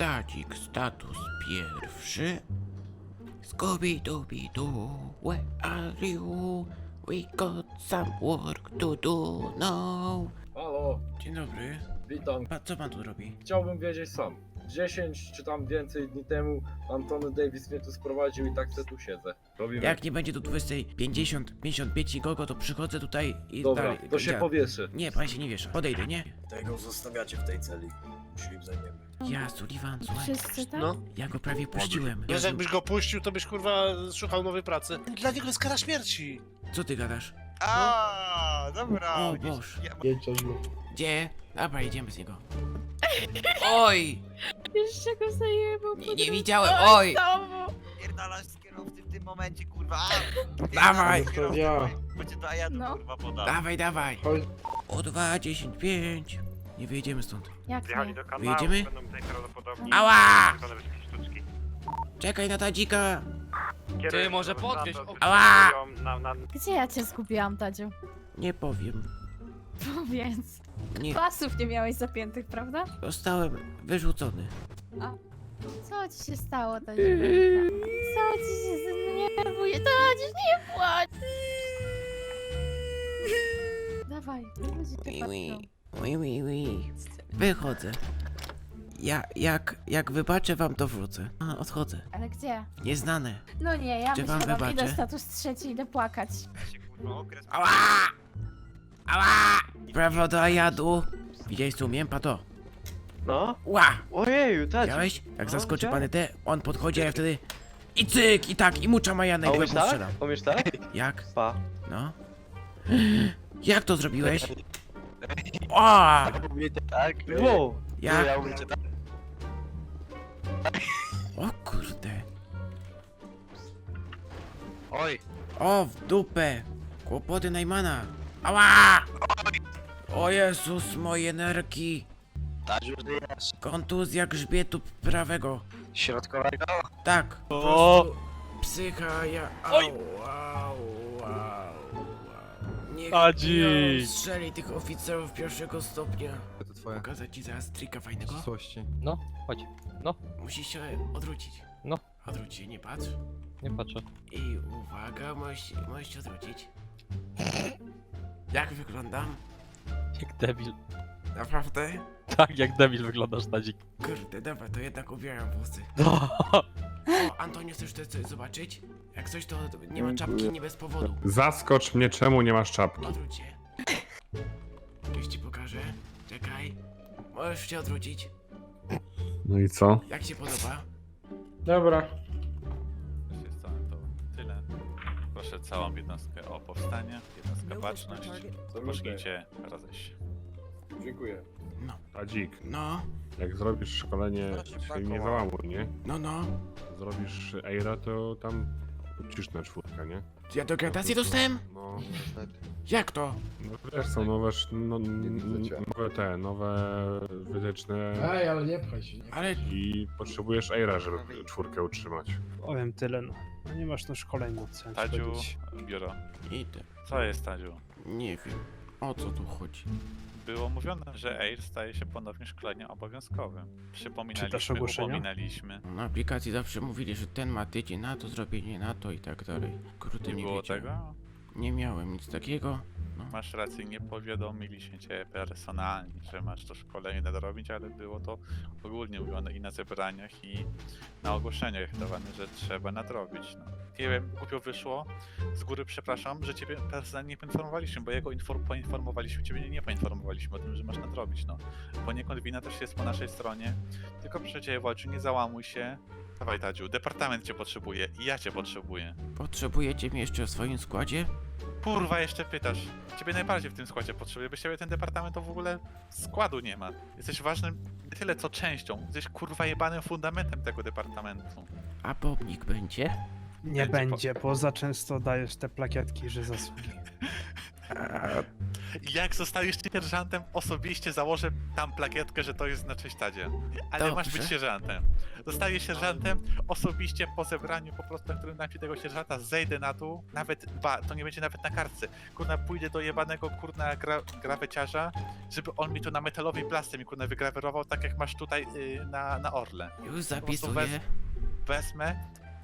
Tadzik, status pierwszy. Scooby-Dooby-Doo, where are you? We got some work to do now. Halo, Dzień dobry. witam. Pa, co pan tu robi? Chciałbym wiedzieć sam. 10 czy tam więcej dni temu Antony Davis mnie tu sprowadził i tak se tu siedzę. Robimy. Jak nie będzie do 20.50, 55 nikogo, to przychodzę tutaj i Dobra, dalej. to się Ja- powieszy. Nie, pan się nie wiesza. Podejdę, nie? Tego zostawiacie w tej celi. Się im zajmiemy. Ja, Sullivan, słuchaj. Wszyscy tak? No. Ja go prawie puściłem. Wiesz, jakbyś go puścił, to byś kurwa szukał nowej pracy. Dla niego jest kara śmierci. Co ty gadasz? A, dobra. O nie- Boż. ja- Gdzie? Dobra, idziemy z niego. Oj! Jeszcze go zajebał. Nie, nie widziałem, oj! Znowu. Pierdalasz z kierowcy w tym momencie, kurwa. A, Dawaj. z kierowcy, Ja. Bo cię do Ajadu, No. kurwa, podam. Dawaj, dawaj! Chodź. O 2, 10, 5. Nie wyjedziemy stąd. Jak nie? do kanału, Wyjedziemy? będą tutaj prawdopodobnie Ała! wykonane jakieś sztuczki. Czekaj na tadzika! Kiedy może na- podwieźć, na- o- Ała! Na, na, Gdzie ja cię zgubiłam, Tadziu? Nie powiem. Powiedz. Nie, Pasów nie miałeś zapiętych, prawda? zostałem wyrzucony. Co ci się stało, Tadziu? Co ci się zdenerwuje? Tadziu, nie płacz! Dawaj, ludzie cię patrzą. Ui, ui, ui. Wychodzę. Ja, jak, jak wybaczę wam, to wrócę. A, odchodzę. Ale gdzie? Nieznane. No nie, ja Czy myślę, wam idę status trzeci, idę płakać. kurwa, okres... Ała! Ała! Prawo do Ajadu. Widziałeś co umiem, pato? No? Ła! Ojeju, Tadzi. Widziałeś? Jak No, zaskoczy widziałem. te, on podchodzi, a ja wtedy... I cyk! I tak! I mucza Majana A i umiesz tak tak? strzelam. Umiesz tak? Jak? Pa. No. Jak to zrobiłeś? O! Tak? Wow. Jak? Ja mówię, tak? O kurde. Oj, O, w dupę! Kłopoty Najmana! Ała! O Jezus, moje nerki! Tadziu, żyjesz. Kontuzja grzbietu prawego. Środkowego? Tak. Po prostu Psycha, ja... Au, au. Biorą, strzeli tych oficerów pierwszego stopnia. To twoja Pokazać ci zaraz trika fajnego? ścisłości. No, chodź. Musisz się odwrócić. No. Odwróć się, nie patrz. Nie patrzę. I uwaga, możesz, możesz się odwrócić. Jak wyglądam? Jak debil. Naprawdę? Tak, jak debil wyglądasz na dzik. Kurde, dobra, to jednak ubieram włosy. No. Antonio, chcesz to coś zobaczyć? Jak coś, to nie ma czapki, nie bez powodu. Zaskocz mnie, czemu nie masz czapki? Odwróć się. Już ci pokażę. Czekaj. Możesz się odwrócić. No i co? Jak się podoba? Dobra. To tyle. Proszę całą jednostkę o powstanie, jednostka baczność. Rozpocznijcie rozejść. Dziękuję. Tadzik, No, jak zrobisz szkolenie, się nie załamuj, nie? no, no. Zrobisz Eira, to tam ucisz na czwórkę, nie? Ja do gradacji dostałem? No, Jak to? no wiesz, są nowe, sz- no, n- nowe te, nowe wytyczne Ej, ale nie pchaj się. Nie. Ale i potrzebujesz Eira, żeby czwórkę utrzymać. Powiem tyle, no. No nie masz na szkoleniu, co ja ci Tadziu, powiedzieć. biuro. idę. Co jest Tadziu? Nie wiem. O co tu chodzi? Było mówione, że AIR staje się ponownie szkoleniem obowiązkowym. Czytasz Przypominaliśmy, ogłoszenia? upominaliśmy. Na aplikacji zawsze mówili, że ten ma tydzień na to, zrobienie na to i tak dalej. Kurde, Nie nie było wiedziałem. tego? Nie miałem nic takiego. Masz rację, nie powiadomiliśmy cię personalnie, że masz to szkolenie nadrobić, ale było to ogólnie mówione i na zebraniach, i na ogłoszeniach dawane, że trzeba nadrobić. No. Nie wiem, głupio wyszło. Z góry przepraszam, że ciebie personalnie nie poinformowaliśmy, bo jego infor- poinformowaliśmy, ciebie nie poinformowaliśmy o tym, że masz nadrobić. No. Poniekąd wina też jest po naszej stronie. Tylko przecież Walciu, nie załamuj się. Dawaj Tadziu, departament cię potrzebuje i ja cię potrzebuję. Potrzebujecie mnie jeszcze w swoim składzie? Kurwa, jeszcze pytasz. Ciebie najbardziej w tym składzie potrzebuję. Bez ciebie ten departament to w ogóle składu nie ma. Jesteś ważnym nie tyle co częścią. Jesteś kurwa jebanym fundamentem tego departamentu. A pomnik będzie? Nie Będzie po- bo za często dajesz te plakietki, że zasługi. Jak zostajesz sierżantem, osobiście założę tam plakietkę, że to jest na cześć Tadzie. Ale masz być Dobrze. sierżantem. zostaję sierżantem, osobiście po zebraniu po prostu, na którym dam ci tego sierżanta, zejdę na dół, nawet, ba, to nie będzie nawet na kartce, kurna, pójdę do jebanego, kurna, gra, graweciarza, żeby on mi to na metalowej plasty mi, kurna, wygrawerował, tak jak masz tutaj y, na, na Orle. Już zapisuję. Wezmę,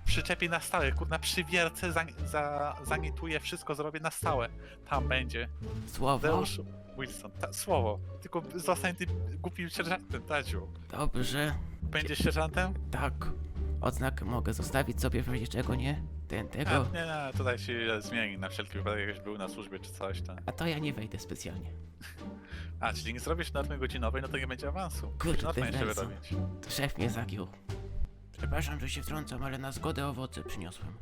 przyczepię na stałe, kurna, przy wierce za, za, zanituję, wszystko zrobię na stałe. Tam będzie. Słowo. Deusz Wilson, ta, słowo. Tylko zostań tym głupim sierżantem, Tadziu. Dobrze. Będziesz sierżantem? Tak. Odznak mogę zostawić sobie w razie czego nie? Ten A, tego. nie, nie, tutaj się zmieni na wszelki wypadek, jakbyś był na służbie czy coś tam. A to ja nie wejdę specjalnie. A, czyli nie zrobisz normy godzinowej, no to nie będzie awansu. Kurde, normę jeszcze Nelson. wyrobić. To szef mnie zagiął. Przepraszam, że się wtrącam, ale na zgodę owoce przyniosłem.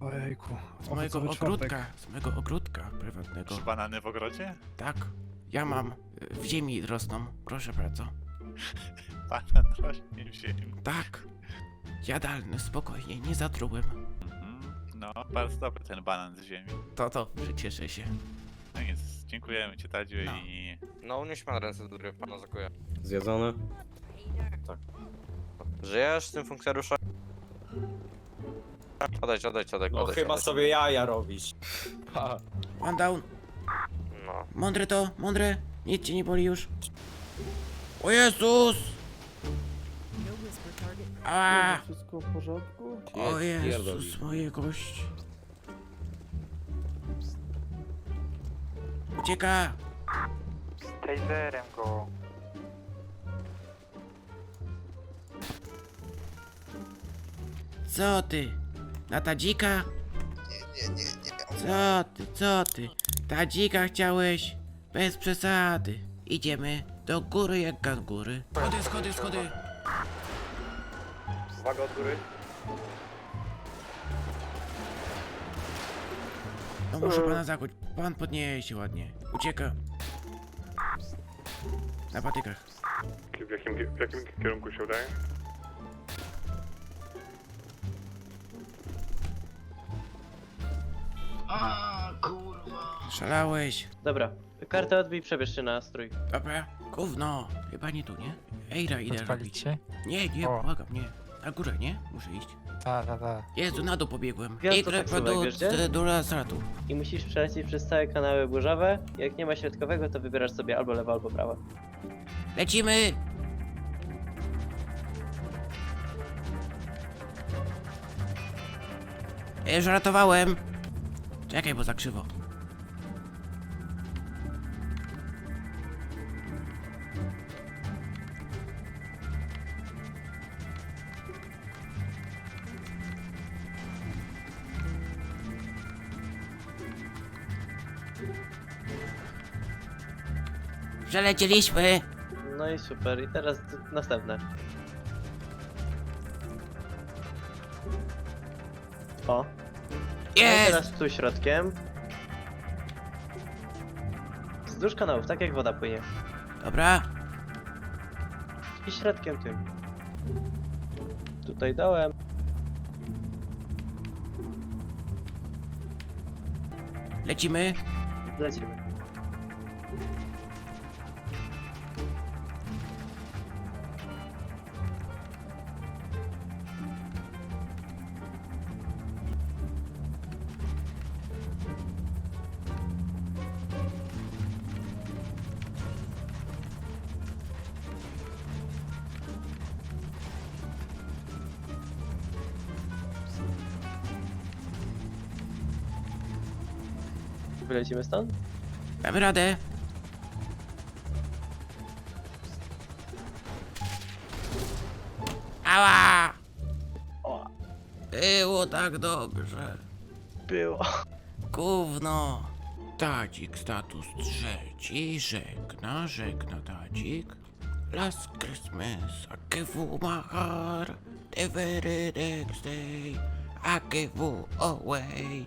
Ojejku. Z mojego owocowy czwartek. ogródka. Z mojego ogródka prywatnego. Czy banany w ogrodzie? Tak. Ja mam. y, W ziemi rosną. Proszę bardzo. Banan rośnie w ziemi. Tak. Jadalny, spokojnie, nie zatrułem. Mhm. No, bardzo dobry ten banan z ziemi. To dobrze, cieszę się. No nic, dziękujemy ci Tadziu No. i... No unieś pan ręce do góry, pana zakuje. Zjedzone? Żyjesz z tym funkcjonariuszem? Odejdź, odejdź, odejdź, No odejdź, chyba odejdź. sobie jaja robisz. One down. No. Mądre to, mądre. Nic cię nie boli już. O Jezus! A! Wszystko w porządku? O Jezus, moje gości. Ucieka! Taserem go. Co ty? Na tadzika? Nie, nie, nie, nie. Co ty, co ty? Tadzika chciałeś? Bez przesady. Idziemy do góry jak gangury. Schody, schody, schody. Uwaga od góry. No muszę pana zakuć. Pan podniesie ładnie. Ucieka. Na patykach. W jakim, w jakim kierunku się udaje? Szalałeś. Dobra, kartę odbij, przebierz się na strój. Dobra. Gówno. Chyba nie tu, nie? Ejra idę robić. Nie, nie, O. błagam, nie. Na górę, nie? Muszę iść. Tak, tak, tak. Jezu, na dół pobiegłem. Gwiazdo Igre taksówek, wiesz produkt gdzie? do stratu. I musisz przelecieć przez całe kanały burzowe. Jak nie ma środkowego, to wybierasz sobie albo lewo, albo prawo. Lecimy! Ja już ratowałem. Czekaj, bo za krzywo. Przelecieliśmy! No i super, i teraz następne. O. No Jest! teraz tu środkiem. Wzdłuż kanałów, tak jak woda płynie. Dobra, I środkiem tym. Tutaj dołem. lecimy. Lecimy. Wylecimy stąd? Damy radę. Ała! O, Było tak dobrze. było. Gówno. Tadzik status trzeci, żegna, żegna Tadzik. Last Christmas, I give you my heart. The very next day, I give you away.